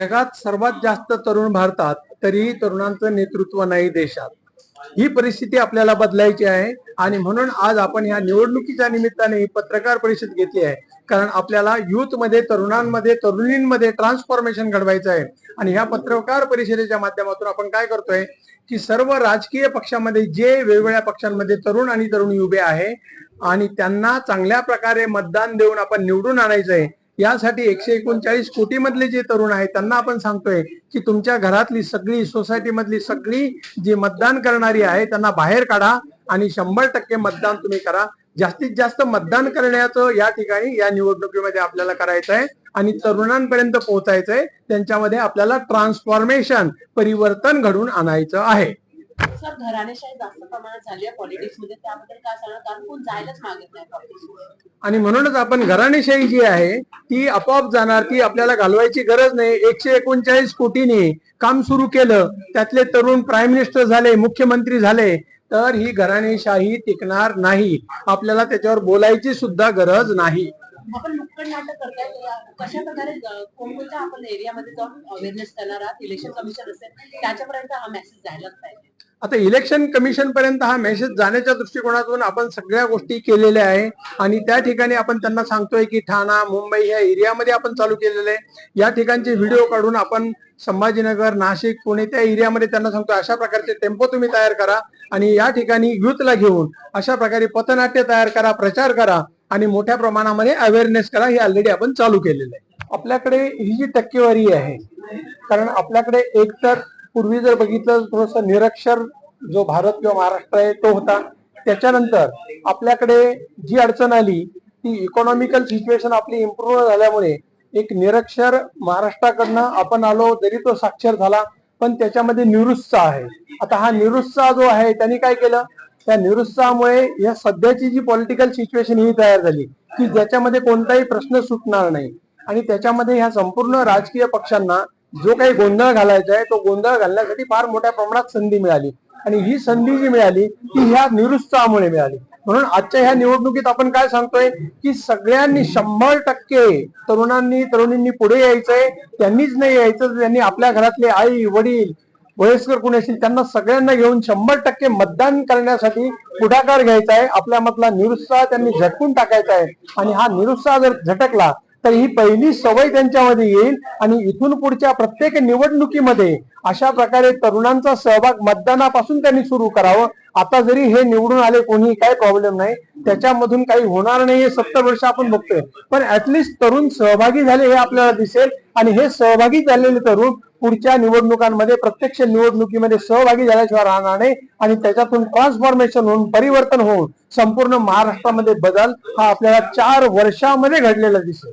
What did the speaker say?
जगात सर्वात जास्त तरुण भारतात तरीही तरुणांचं नेतृत्व नाही देशात. ही परिस्थिती आपल्याला बदलायची आहे आणि म्हणून आज आपण या निवडणुकीच्या निमित्ताने ही पत्रकार परिषद घेतली आहे. कारण आपल्याला युथमध्ये तरुणांमध्ये तरुणींमध्ये ट्रान्सफॉर्मेशन घडवायचं आहे. आणि ह्या पत्रकार परिषदेच्या माध्यमातून आपण काय करतोय की सर्व राजकीय पक्षामध्ये जे वेगवेगळ्या पक्षांमध्ये तरुण आणि तरुणी उभे आहे आणि त्यांना चांगल्या प्रकारे मतदान देऊन आपण निवडून आणायचं आहे यासाठी एकशे एकोणचाळीस कोटी मधले जे तरुण आहेत त्यांना आपण सांगतोय की तुमच्या घरातली सगळी सोसायटी मधली सगळी जी मतदान करणारी आहे त्यांना बाहेर काढा आणि शंभर टक्के मतदान तुम्ही करा. जास्तीत जास्त मतदान करण्याचं या ठिकाणी या निवडणुकीमध्ये आपल्याला करायचं आहे आणि तरुणांपर्यंत पोहोचायचंय. त्यांच्यामध्ये आपल्याला ट्रान्सफॉर्मेशन परिवर्तन घडून आणायचं आहे. सर घराणेशाही जास्त प्रमाणात झाली आहे पॉलिटिक्समध्ये. त्याबद्दल काय सांगणार कारण कोण जायलाच मागत नाही पॉलिटिक्स आणि म्हणूनच आपण घराणेशाही जी आहे ती आपोआप जाणार ती आपल्याला घालवायची गरज नाही. एकशे एकोणचाळीस कोटीने काम सुरू केलं. त्यातले तरुण प्राईम मिनिस्टर झाले मुख्यमंत्री झाले तर ही घराणेशाही टिकणार नाही. आपल्याला त्याच्यावर बोलायची सुद्धा गरज नाही. आपण नुक्कड नाटक करताय कशा प्रकारे कोणकोणत्या आपण एरियामध्ये जाऊन अवेअरनेस करणार आहात? इलेक्शन कमिशन असेल त्याच्यापर्यंत हा मेसेज जायलाच पाहिजे. आता इलेक्शन कमिशन पर्यंत हा मेसेज जाण्याच्या दृष्टिकोनातून आपण सगळ्या गोष्टी केलेल्या आहे. आणि त्या ठिकाणी आपण त्यांना सांगतोय की ठाणा मुंबई या एरियामध्ये आपण चालू केलेले आहे. या ठिकाणचे व्हिडिओ काढून आपण संभाजीनगर नाशिक पुणे त्या एरियामध्ये त्यांना सांगतो अशा प्रकारचे टेम्पो तुम्ही तयार करा. आणि या ठिकाणी युथला घेऊन अशा प्रकारे पथनाट्य तयार करा प्रचार करा. आणि मोठ्या प्रमाणामध्ये अवेअरनेस करा. हे ऑलरेडी आपण चालू केलेलं आहे. आपल्याकडे ही जी टक्केवारी आहे कारण आपल्याकडे एकतर पूर्वी जर बघितलं थोडस निरक्षर जो भारत किंवा महाराष्ट्र आहे तो होता. त्याच्यानंतर आपल्याकडे जी अडचण आली ती इकॉनॉमिकल सिच्युएशन आपली इम्प्रूव्ह झाल्यामुळे एक निरक्षर महाराष्ट्राकडनं आपण आलो जरी तो साक्षर झाला पण त्याच्यामध्ये निरुत्साह आहे. आता हा निरुत्साह जो आहे त्यांनी काय केलं? त्या निरुत्साहामुळे या सध्याची जी पॉलिटिकल सिच्युएशन ही तयार झाली की ज्याच्यामध्ये कोणताही प्रश्न सुटणार नाही. आणि त्याच्यामध्ये ह्या संपूर्ण राजकीय पक्षांना जो काही गोंधळ घालायचा आहे तो गोंधळ घालण्यासाठी फार मोठ्या प्रमाणात संधी मिळाली. आणि ही संधी जी मिळाली ती ह्या निरुत्साहामुळे मिळाली. म्हणून आजच्या ह्या निवडणुकीत आपण काय सांगतोय की सगळ्यांनी शंभर टक्के तरुणांनी तरुणींनी पुढे यायचंय त्यांनीच नाही यायचं त्यांनी आपल्या घरातले आई वडील वयस्कर कोणी असतील त्यांना सगळ्यांना घेऊन शंभर टक्के मतदान करण्यासाठी पुढाकार घ्यायचा आहे. आपल्या मतला निरुत्साह त्यांनी झटकून टाकायचा आहे. आणि हा निरुत्साह जर झटकला तर ही पहिली सवय त्यांच्यामध्ये येईल आणि इथून पुढच्या प्रत्येक निवडणुकीमध्ये अशा प्रकारे तरुणांचा सहभाग मतदानापासून त्यांनी सुरू करावं. आता जरी हे निवडून आले कोणी काही प्रॉब्लेम नाही. त्याच्यामधून काही होणार नाही हे सत्तर वर्ष आपण बघतोय. पण ऍटलिस्ट तरुण सहभागी झाले हे आपल्याला दिसेल. आणि हे सहभागी झालेले तरुण पुढच्या निवडणुकांमध्ये प्रत्यक्ष निवडणुकीमध्ये सहभागी झाल्याशिवाय राहणार नाही आणि त्याच्यातून ट्रान्सफॉर्मेशन होऊन परिवर्तन होऊन संपूर्ण महाराष्ट्रामध्ये बदल हा आपल्याला चार वर्षामध्ये घडलेला दिसेल.